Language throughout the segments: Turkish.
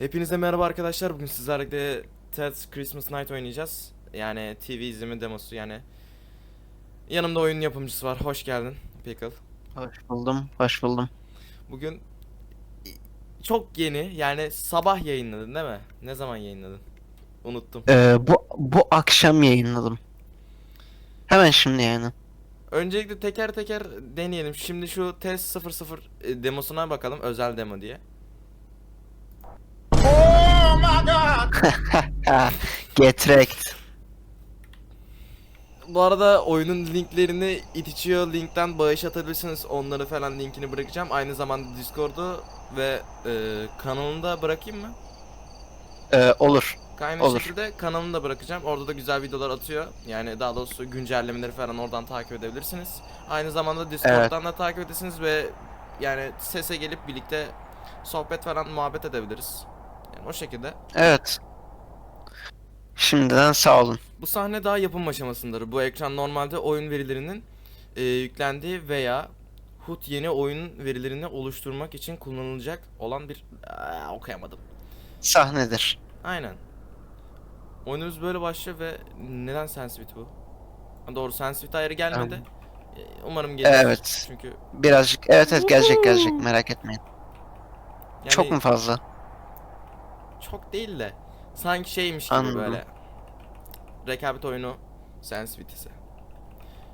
Hepinize merhaba arkadaşlar. Bugün sizlerle de Ted's Christmas Night oynayacağız. Yani TV izleme demosu yani. Yanımda oyun yapımcısı var. Hoş geldin Pickle. Hoş buldum, hoş buldum. Bugün çok yeni yani sabah yayınladın değil mi? Ne zaman yayınladın? Unuttum. Ee, bu bu akşam yayınladım. Hemen şimdi yani. Öncelikle teker teker deneyelim. Şimdi şu test 00 e, demosuna bakalım. Özel demo diye. Get wrecked. Bu arada oyunun linklerini itiçiyor linkten bağış atabilirsiniz. Onları falan linkini bırakacağım. Aynı zamanda Discord'u ve e, kanalını da bırakayım mı? Ee, olur. Aynı Olur. şekilde kanalını da bırakacağım. Orada da güzel videolar atıyor. Yani daha doğrusu güncellemeleri falan oradan takip edebilirsiniz. Aynı zamanda Discord'dan da takip edersiniz ve yani sese gelip birlikte sohbet falan muhabbet edebiliriz. Yani o şekilde. Evet. Şimdiden sağ olun. Bu sahne daha yapım aşamasındadır. Bu ekran normalde oyun verilerinin e, yüklendiği veya HUD yeni oyun verilerini oluşturmak için kullanılacak olan bir Aa, okuyamadım. Sahnedir. Aynen. Oyunumuz böyle başlıyor ve neden sensitivity bu? Ha, Doğru sensitivity ayarı gelmedi. E, Umarım gelir. Evet. Çünkü Birazcık evet evet gelecek gelecek merak etmeyin. yani Çok mu fazla? çok değil de sanki şeymiş gibi Anladım. böyle. Rekabet oyunu sensitivity'si.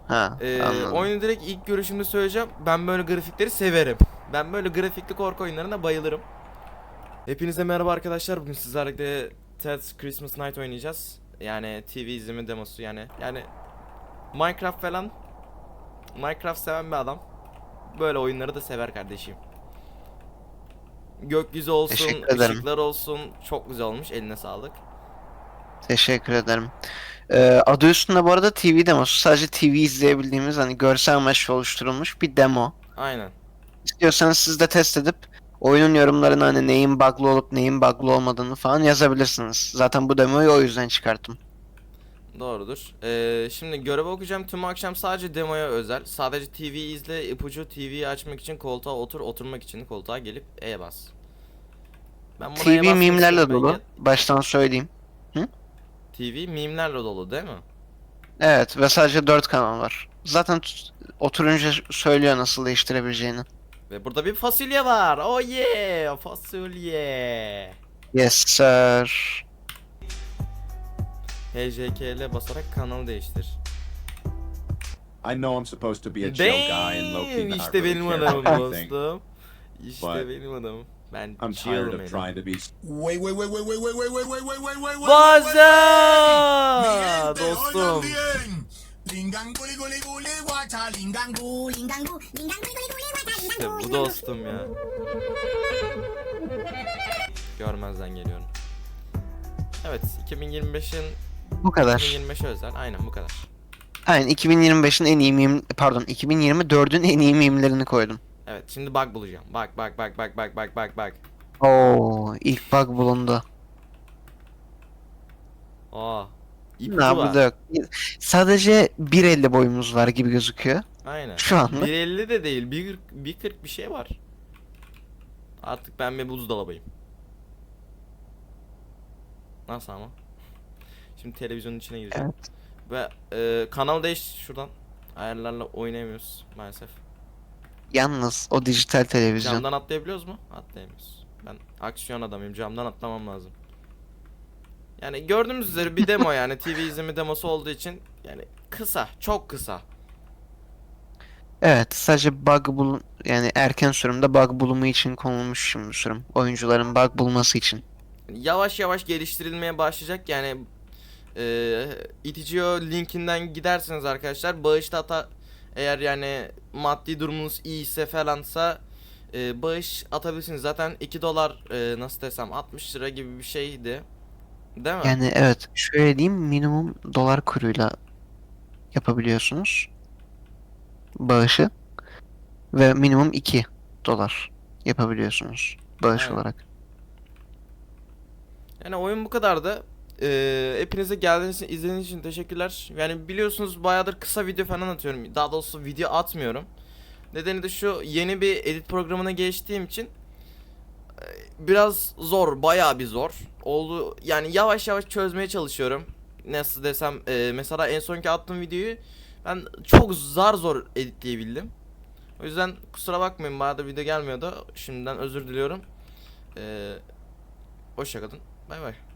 Ha, Ee, anladım. oyunu direkt ilk görüşümde söyleyeceğim. Ben böyle grafikleri severim. Ben böyle grafikli korku oyunlarına bayılırım. Hepinize merhaba arkadaşlar. Bugün sizlerle de Ted's Christmas Night oynayacağız. Yani TV izleme demosu yani. Yani Minecraft falan Minecraft seven bir adam. Böyle oyunları da sever kardeşim. Gökyüzü olsun, ışıklar olsun. Çok güzel olmuş. Eline sağlık. Teşekkür ederim. Ee, adı üstünde bu arada TV demosu. Sadece TV izleyebildiğimiz hani görsel amaçlı oluşturulmuş bir demo. Aynen. İstiyorsanız siz de test edip oyunun yorumlarına hani neyin bug'lı olup neyin bug'lı olmadığını falan yazabilirsiniz. Zaten bu demoyu o yüzden çıkarttım. Doğrudur. Ee, şimdi görev okuyacağım tüm akşam sadece demoya özel. Sadece TV izle, ipucu TV'yi açmak için koltuğa otur, oturmak için koltuğa gelip E bas. Ben buna E TV basmak mimlerle istiyorum. dolu. Baştan söyleyeyim. TV mimlerle dolu değil mi? Evet ve sadece 4 kanal var. Zaten oturunca söylüyor nasıl değiştirebileceğini. Ve burada bir fasulye var. Oh yeah! Fasulye. Yes sir. HJKL basarak kanalı değiştir. I know I'm supposed to be a chill guy and low key Damn! not İşte really benim care adamım about anything. dostum. İşte But benim adamım. Ben I'm tired of trying to be Wait, wait, wait, wait, wait, wait, wait, wait, wait, wait, wait, wait, wait. Baza! Dostum. İşte lingangu, bu dostum ya. Görmezden geliyorum. Evet 2025'in Bu kadar. 2025'e özel aynen bu kadar. Aynen 2025'in en iyi meme pardon 2024'ün en iyi mimlerini koydum. Evet şimdi bug bulacağım. Bak bak bak bak bak bak bak bak. Oo ilk bug bulundu. Aa. Ne da yok. Sadece 1.50 boyumuz var gibi gözüküyor. Aynen. Şu anda. 1.50 de değil 1.40 1.40 bir şey var. Artık ben bir buzdolabıyım. Nasıl ama? Şimdi televizyonun içine gireceğim. Evet. Ve e, kanal değiş şuradan. Ayarlarla oynayamıyoruz maalesef. Yalnız o dijital televizyon. Camdan atlayabiliyoruz mu? Atlayamıyoruz. Ben aksiyon adamıyım. Camdan atlamam lazım. Yani gördüğümüz üzere bir demo yani TV izleme demosu olduğu için yani kısa, çok kısa. Evet, sadece bug bul yani erken sürümde bug bulumu için konulmuş şimdi sürüm. Oyuncuların bug bulması için. Yavaş yavaş geliştirilmeye başlayacak yani e, Itch.io linkinden giderseniz arkadaşlar bağışta eğer yani maddi durumunuz iyiyse falansa e, bağış atabilirsiniz. Zaten 2 dolar e, nasıl desem 60 lira gibi bir şeydi. Değil mi? Yani evet, şöyle diyeyim minimum dolar kuruyla yapabiliyorsunuz bağışı ve minimum 2 dolar yapabiliyorsunuz bağış Evet. olarak. Yani oyun bu kadardı. Ee, hepinize geldiğiniz için, izlediğiniz için teşekkürler. Yani biliyorsunuz bayağıdır kısa video falan atıyorum. Daha doğrusu video atmıyorum. Nedeni de şu yeni bir edit programına geçtiğim için e, biraz zor, bayağı bir zor. Oldu yani yavaş yavaş çözmeye çalışıyorum. Nasıl desem e, mesela en sonki attığım videoyu ben çok zar zor editleyebildim. O yüzden kusura bakmayın da video gelmiyordu. Şimdiden özür diliyorum. Ee, hoşçakalın. Bay bay.